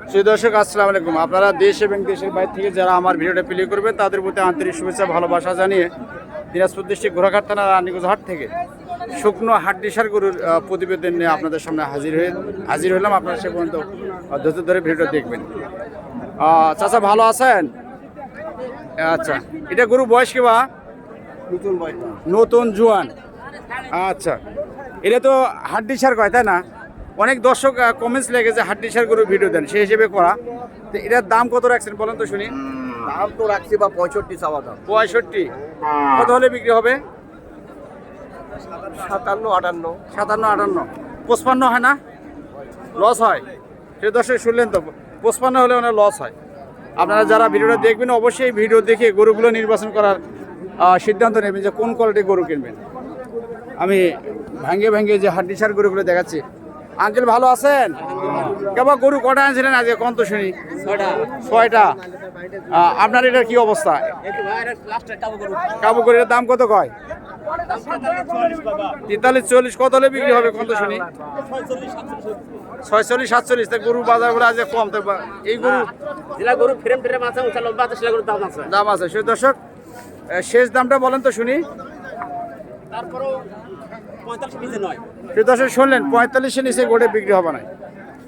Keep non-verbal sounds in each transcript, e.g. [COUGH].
সুপ্রিয় দর্শক আসসালামু আলাইকুম। আপনারা দেশ এবং দেশের বাইরে থেকে যারা আমার ভিডিওটা প্লে করবেন তাদের প্রতি আন্তরিক শুভেচ্ছা ভালোবাসা জানিয়ে দিনাজপুর ডিস্ট্রিক্ট ঘোড়াঘাট থানা রানীগঞ্জ হাট থেকে শুকনো হাড্ডিসার গরুর প্রতিবেদন নিয়ে আপনাদের সামনে হাজির হয়ে হাজির হলাম। আপনারা সে পর্যন্ত ধৈর্য ধরে ভিডিওটা দেখবেন। চাচা ভালো আছেন? আচ্ছা এটা গরু বয়স কি বা? নতুন নতুন জোয়ান। আচ্ছা এটা তো হাড্ডি সার কয় তাই না? অনেক দর্শক কমেন্টস লেগে যে হাড্ডি সার গরু ভিডিও দেন সেই হিসেবে করা। তো এটার দাম কত রাখছেন বলেন তো শুনি? দাম তো রাখছি বা পঁয়ষট্টি চাওয়া দাম। পঁয়ষট্টি। কত হলে বিক্রি হবে? সাতান্ন আটান্ন। সাতান্ন আটান্ন। পঁচপান্ন হয় না? লস হয়। সে দর্শক শুনলেন তো পঁচপান্ন হলে ওনার লস হয়। আপনারা যারা ভিডিওটা দেখবেন অবশ্যই ভিডিও দেখে গরুগুলো নির্বাচন করার সিদ্ধান্ত নেবেন যে কোন কোয়ালিটির গরু কিনবেন। আমি ভাঙ্গে ভাঙ্গে যে হাড্ডিসার গরুগুলো দেখাচ্ছি আঙ্কেল ভালো আছেন? কেবল গরু কটা আনছিলেন আজকে? কোন তো শুনি। ছয়টা। আপনার এটার কি অবস্থা? কাবু গরুর দাম কত কয়? তেতাল্লিশ চল্লিশ কত হলে বিক্রি হবে কত শুনি। ছয়চল্লিশ সাতচল্লিশ। তা গরু বাজার করে আজকে কম তো বা- এই গরু যেটা গরু ফ্রেম ফ্রেম আছে উঁচা লম্বা আছে সেটা দাম আছে। দাম আছে। সে দর্শক শেষ দামটা বলেন তো শুনি। তারপরেও দর্শক শুনলেন পঁয়তাল্লিশের নিচে গোটে বিক্রি হবে না।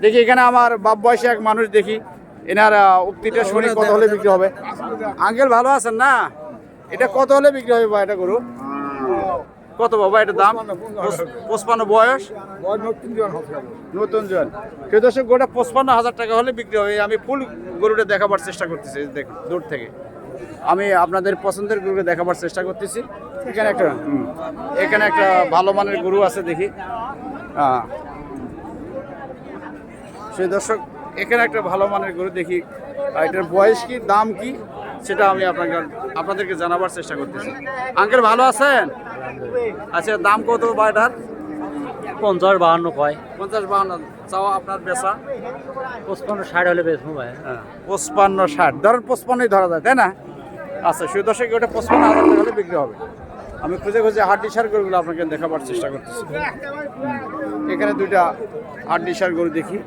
দেখি এখানে আমার বাপ বয়সী এক মানুষ দেখি এনার উক্তিটা শুনি কত হলে বিক্রি হবে। আঙ্কেল ভালো আছেন না? এটা কত হলে বিক্রি হবে বা এটা গরু? কত বাবা এটা দাম? পঁচ- পঁচপান্ন বয়স? নতুন জন সে দর্শক গোটা পঁচপান্ন হাজার টাকা হলে বিক্রি হবে। আমি ফুল গরুটা দেখাবার চেষ্টা করতেছি এই দেখুন দূর থেকে। আমি আপনাদের পছন্দের গরুটা দেখাবার চেষ্টা করতেছি। এখানে একটা এখানে একটা ভালো মানের গরু আছে দেখি। হ্যাঁ সেই দর্শক এখানে একটা ভালো মানের গরু দেখি। এটার বয়স কি দাম কি সেটা আমি আপনাকে আপনাদেরকে জানাবার চেষ্টা করতেছি। আঙ্কেল ভালো আছেন? আচ্ছা দাম কত বা এটার? পঞ্চাশ বাহান্ন কয়। পঞ্চাশ বাহান্ন চাও আপনার বেচা? পঁচপান্ন ষাট হলে বেচবো ভাই। হ্যাঁ পঁচপান্ন ষাট। ধরেন পঁচপান্নই ধরা যায় তাই না? আচ্ছা সেই দশকে ওটা পঁচপান্ন হাজার টাকা হলে বিক্রি হবে। আমি খুঁজে খুঁজে হাড্ডি সার গরুগুলো আপনাকে দেখাবার চেষ্টা করতেছি। এখানে দুইটা হাড্ডি সার গরু দেখি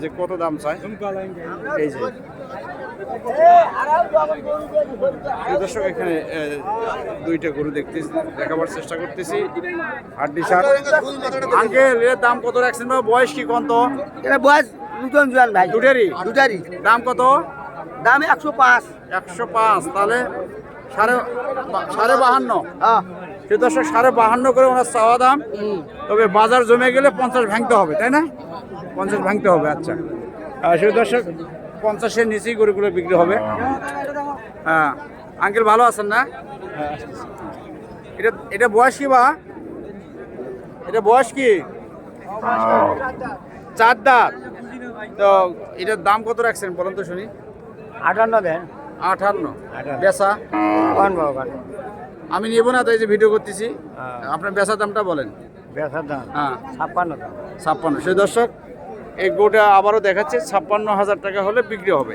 যে কত দাম চায়। এই যে। দর্শক এখানে দুইটা গরু দেখতেছি দেখাবার চেষ্টা করতেছি। হাড্ডি সার আঙ্কেল এর দাম কত রাখছেন বা বয়স কি কত? এটা বয়স নতুন জোয়ান ভাই। দুটারই? দুটারই। দাম কত? দাম একশো পাঁচ। একশো পাঁচ তাহলে সাড়ে সাড়ে বাহান্ন। হ্যাঁ সে দর্শক সাড়ে বাহান্ন করে ওনার চাওয়া দাম। তবে বাজার জমে গেলে পঞ্চাশ ভাঙতে হবে তাই না? পঞ্চাশ ভাঙতে হবে আচ্ছা। সে দর্শক পঞ্চাশের নিচেই গরুগুলো বিক্রি হবে। হ্যাঁ আঙ্কেল ভালো আছেন না? এটা এটা বয়স কি বা? এটা বয়স কি? চার দাঁত। তো এটার দাম কত রাখছেন বলুন তো শুনি। আটান্ন দেন। আঠান্ন। বেচা? আমি নেব না তাই যে ভিডিও করতেছি। আপনার বেচা দামটা বলেন। হ্যাঁ। ছাপ্পান্ন দাম। ছাপ্পান্ন। সেই দর্শক এই গোটা আবারও দেখাচ্ছে ছাপ্পান্ন হাজার টাকা হলে বিক্রি হবে।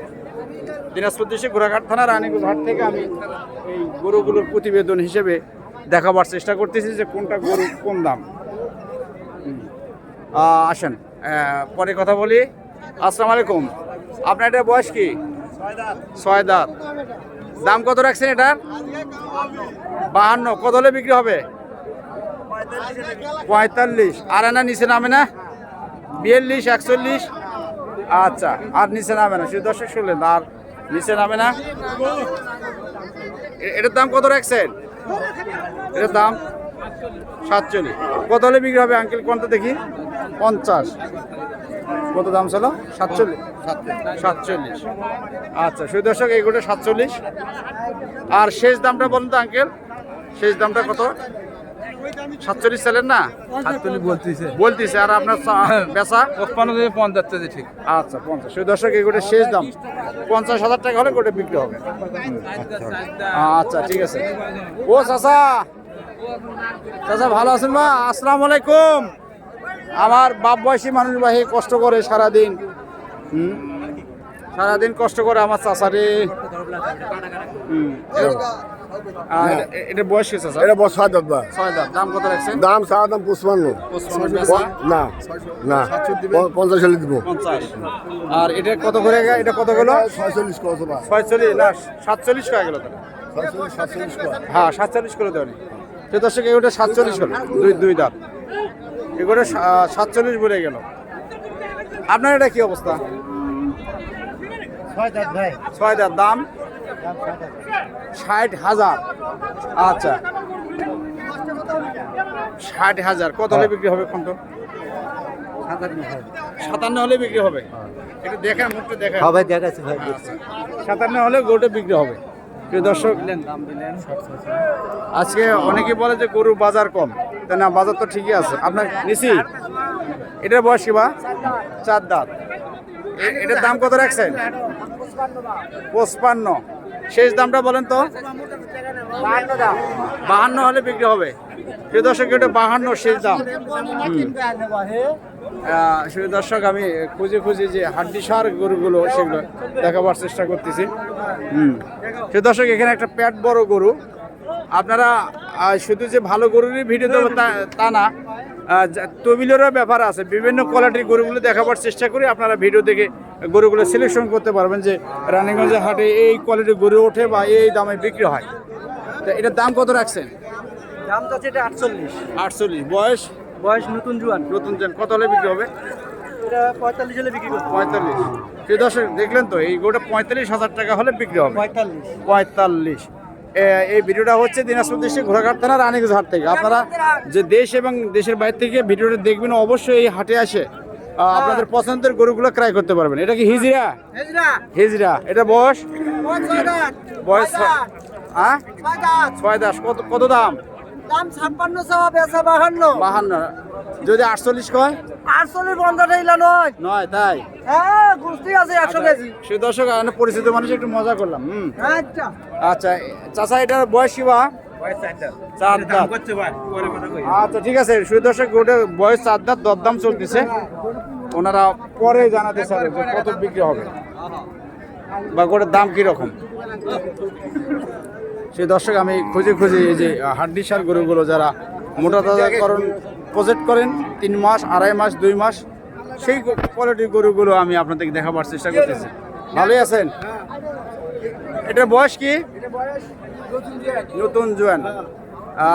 দিনাজপুর দেশে ঘোড়াঘাট থানা রানীগঞ্জ হাট থেকে আমি এই গরুগুলোর প্রতিবেদন হিসেবে দেখাবার চেষ্টা করতেছি যে কোনটা গরু কোন দাম। আসেন। পরে কথা বলি। আসসালামু আলাইকুম। আপনার এটা বয়স কি? ছয় দাঁত। দাম কত রাখছেন এটার বাহান্ন। কত হলে বিক্রি হবে? পঁয়তাল্লিশ। আর না নিচে নামে না? বিয়াল্লিশ, একচল্লিশ? আচ্ছা আর নিচে নামে না। শুধু দর্শক শুনলেন, আর নিচে নামে না? এটার দাম কত রাখছেন? এটার দাম সাতচল্লিশ। কত হলে বিক্রি হবে, আঙ্কেল? কোনটা দেখি? পঞ্চাশ। কত দাম ছিল? সাতচল্লিশ। সাতচল্লিশ। আচ্ছা শুধু দর্শক এইগুলো সাতচল্লিশ। আর শেষ দামটা বলুন তো আঙ্কেল। শেষ দামটা কত? সাতচল্লিশ চালেন না? সাতচল্লিশ বলতেছে। বলতেছে আর আপনার বেচা? থেকে পঞ্চাশ টাকা ঠিক। আচ্ছা পঞ্চাশ। সেই দর্শক এগুলোর শেষ দাম। পঞ্চাশ হাজার টাকা হলে গোটা বিক্রি হবে। আচ্ছা ঠিক আছে। ও চাচা চাচা ভালো আছেন মা? আসসালামু আলাইকুম। আমার বাপ বয়সী মানুষ বাহি কষ্ট করে সারাদিন সারাদিন কষ্ট করে আমার আর বয়স কি চাচা? এটা বস ছয় ছয় দাম কত রাখছেন? দাম সারা দাম পঁচপান্ন পঁচপান্ন না না। পঞ্চাশ হলে দিব। আর এটা কত করে এটা কত গেল? ছয়চল্লিশ ছয়চল্লিশ না সাতচল্লিশ কয়ে গেল সাতচল্লিশ হ্যাঁ সাতচল্লিশ করে দর্শক এগুলো সাতচল্লিশ হলো। দুই দুই এগুলো সাতচল্লিশ বলে গেল। আপনার এটা কি অবস্থা? ছয় দাঁত দাম? ষাট হাজার। আচ্ছা। ষাট হাজার। কত হলে বিক্রি হবে কোনটা সাতান্ন হলে বিক্রি হবে? একটু দেখেন মুখটা দেখেন। সবাই দেখাচ্ছে ভাই। সাতান্ন হলে গরুটা বিক্রি হবে। প্রিয় দর্শক আজকে অনেকে বলে যে গরুর বাজার কম। তা না বাজার তো ঠিকই আছে। আপনার নিছি এটার বয়স কি বা? চার দাঁত। এটার দাম কত রাখছেন? পঁচপান্ন। শেষ দামটা বলেন তো। বাহান্ন হলে বিক্রি হবে। প্রিয় দর্শক, এটা বাহান্ন, শেষ দাম। দর্শক, আমি খুঁজে খুঁজে যে হাড্ডি সার গরুগুলো সেগুলো দেখাবার চেষ্টা করতেছি। হুম। শুধু দর্শক, এখানে একটা প্যাট বড় গরু। আপনারা শুধু যে ভালো গরুরই ভিডিও দেবো তা- না তবিলেরও ব্যাপার আছে। বিভিন্ন কোয়ালিটির গরুগুলো দেখাবার চেষ্টা করি। আপনারা ভিডিও দেখে গরুগুলো সিলেকশন করতে পারবেন যে রানীগঞ্জের হাটে এই কোয়ালিটির গরু ওঠে বা এই দামে বিক্রি হয়। তা এটার দাম কত রাখছেন? দাম তো এটা আটচল্লিশ। আটচল্লিশ। বয়স? বয়স নতুন জুয়ান। নতুন চেন কত হলে বিক্রি হবে? এটা পঁয়তাল্লিশ হলে বিক্রি করব পঁয়তাল্লিশ। সেই দর্শক দেখলেন তো এই গোটা পঁয়তাল্লিশ হাজার টাকা হলে বিক্রি হবে। পঁয়তাল্লিশ। পঁয়তাল্লিশ। এই ভিডিওটা হচ্ছে দিনাজপুর দেশে ঘোড়াঘাট থানা রানীগঞ্জ হাট থেকে। আপনারা যে দেশ এবং দেশের বাইরে থেকে ভিডিওটা দেখবেন অবশ্যই এই হাটে আসে আপনাদের পছন্দের গরুগুলো ক্রয় করতে পারবেন। এটা কি হিজরা হিজরা এটা বয়স? বয়স ছয়- হ্যাঁ? ছয় দাস কত কত দাম? দাম ছাপ্পান্ন চাওয়া বেচা বাহান্ন। বাহান্ন। যদি আটচল্লিশ কয়? আটচল্লিশ পঞ্চাশ এইলা নয়। নয় তাই? হ্যাঁ গুষ্টি আছে একশো কেজি। সে দর্শক পরিচিত মানুষ একটু মজা করলাম হুম। আচ্ছা। আচ্ছা চাচা এটার বয়স কি বা? চার দাঁত। আচ্ছা ঠিক আছে সুদর্শক বয়স চার দাঁত দরদাম চলতেছে। ওনারা পরে জানাতে যে কত বিক্রি হবে। বা গোটের দাম কীরকম? সেই দর্শক আমি খুঁজে খুঁজে এই যে হাড্ডি সার গরুগুলো যারা মোটা তাজাকরণ প্রজেক্ট করেন, তিন মাস, আড়াই মাস, দুই মাস, সেই কোয়ালিটির গরুগুলো আমি আপনাদেরকে দেখাবার চেষ্টা করতেছি। ভালোই আছেন? এটার বয়স কি? নতুন জোয়ান।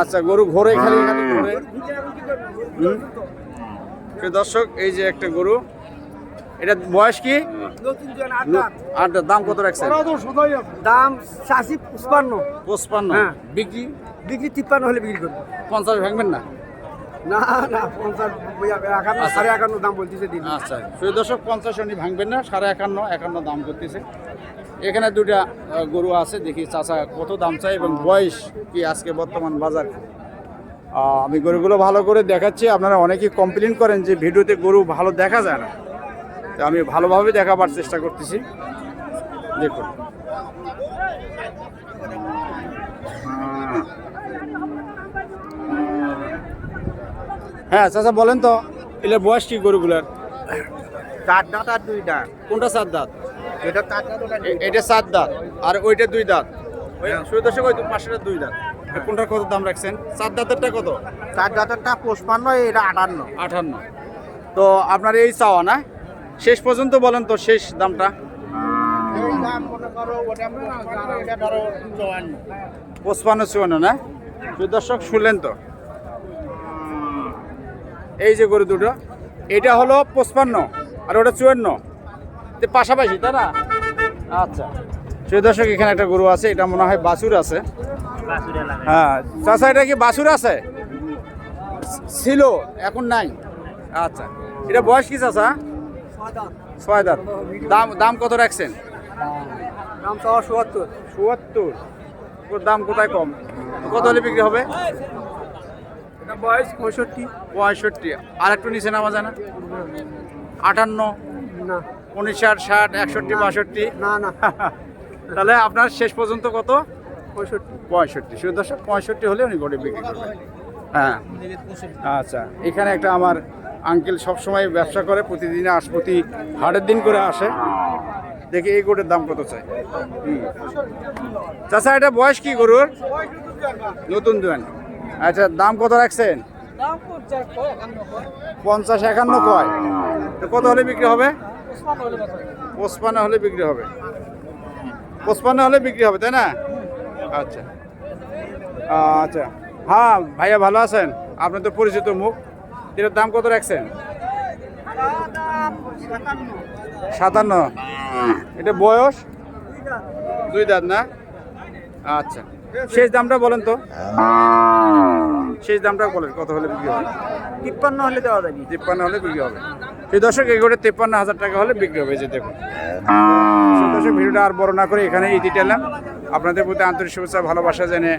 আচ্ছা গরু ঘোরে খালি খালি ঘোরে। দর্শক, এই যে একটা গরু। এটা বয়স কি? আর দাম কত রাখছেন? দাম চাষি পুষ্পান্ন পঁচপান্ন। হ্যাঁ। বিক্রি? বিক্রি তিপ্পান্ন হলে বিক্রি করব। পঞ্চাশ ভাঙবেন না? না না পঞ্চাশ একান্ন সাড়ে একান্ন দাম বলতেছে দিন আচ্ছা। প্রিয় দর্শক পঞ্চাশ উনি ভাঙবেন না সাড়ে একান্ন একান্ন দাম করতেছে। এখানে দুটা গরু আছে। দেখি চাচা কত দাম চাই এবং বয়স কি আজকে বর্তমান বাজার? আমি গরুগুলো ভালো করে দেখাচ্ছি। আপনারা অনেকেই কমপ্লেন করেন যে ভিডিওতে গরু ভালো দেখা যায় না। আমি ভালোভাবে দেখাবার চেষ্টা করতেছি। দেখুন। হ্যাঁ চাচা বলেন তো এলে বয়স কি গরুগুলার? চার দাঁত আর দুই দাঁত। কোনটা চার দাঁত? এটা চার দাঁত এটা সাত দাঁত আর ওইটা দুই দাঁত। ওই শুধু দর্শক ওই পাশেটা দুই দাঁত। কোনটার কত দাম রাখছেন? সাত দাঁতেরটা কত? চার দাঁতেরটা পুষ্পান্ন এটা আটান্ন। আটান্ন। তো আপনার এই চাওয়া না? শেষ পর্যন্ত বলেন তো শেষ দামটা। মনে পঁচপান্ন চুয়ান্ন না? দর্শক শুনলেন তো। এই যে গরু দুটো এটা হলো পঁচপান্ন আর ওটা চুয়ান্ন। তো পাশাপাশি তাই না? আচ্ছা। শুধু দর্শক এখানে একটা গরু আছে এটা মনে হয় বাছুর আছে। হ্যাঁ। চাচা এটা কি বাছুর আছে? ছিল এখন নাই। আচ্ছা। এটা বয়স কি চাচা? ছয় দাঁত দাম দাম কত রাখছেন? দাম চাওয়া চুয়াত্তর। চুয়াত্তর। ওর দাম কোথায় কম? কত হলে বিক্রি হবে? বয়স পঁয়ষট্টি। পঁয়ষট্টি। আর একটু নিচে নামা যায় না? আটান্ন? না। উনিশাট ষাট একষট্টি বাষট্টি? না না। [LAUGHS] তাহলে আপনার শেষ পর্যন্ত কত? পঁয়ষট্টি। পঁয়ষট্টি। শুধু দর্শক পঁয়ষট্টি হলে উনি গড়ে বিক্রি করবেন। হ্যাঁ। আচ্ছা এখানে একটা আমার আঙ্কেল সবসময় ব্যবসা করে, প্রতিদিনে আস প্রতি হাটের দিন করে আসে। দেখি এই গোটের দাম কত চাই। চাচা, এটা বয়স কি গরুর? নতুন দোকান আচ্ছা দাম কত রাখছেন? পঞ্চাশ একান্ন কয়। তো কত হলে বিক্রি হবে? পঁচপান্ন হলে বিক্রি হবে। পঁচপান্ন হলে বিক্রি হবে, তাই না? আচ্ছা। আচ্ছা। হ্যাঁ ভাইয়া ভালো আছেন? আপনি তো পরিচিত মুখ। এটার দাম কত রাখছেন? সাতান্ন। এটা বয়স? দুই দাঁত না? আচ্ছা। শেষ দামটা বলেন তো। শেষ দামটা বলেন কত হলে বিক্রি হবে? তিপ্পান্ন হলে দেওয়া যাবে। তিপ্পান্ন হলে বিক্রি হবে। সেই দর্শক এগুলো তিপ্পান্ন হাজার টাকা হলে বিক্রি হবে যে দেখুন। দর্শক ভিডিওটা আর বড় না করে এখানে ইতি টানলাম। আপনাদের প্রতি আন্তরিক শুভেচ্ছা, ভালোবাসা জেনে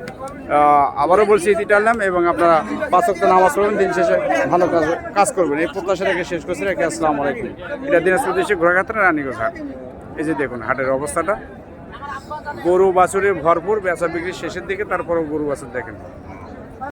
আবারও বলছি ইতি টানলাম এবং আপনারা পাঁচক্ত নামাজ পড়বেন, দিন শেষে ভালো কাজ কাজ করবেন। এই প্রত্যাশা রেখে শেষ করছি। রেখে আসসালামু আলাইকুম। এটা দিনাজপুর দেশে ঘোরাঘাট রানীগঞ্জ এই যে দেখুন, হাটের অবস্থাটা। গরু বাছুরে ভরপুর, বেচা বিক্রি শেষের দিকে, তারপরও গরু বাছুর দেখেন।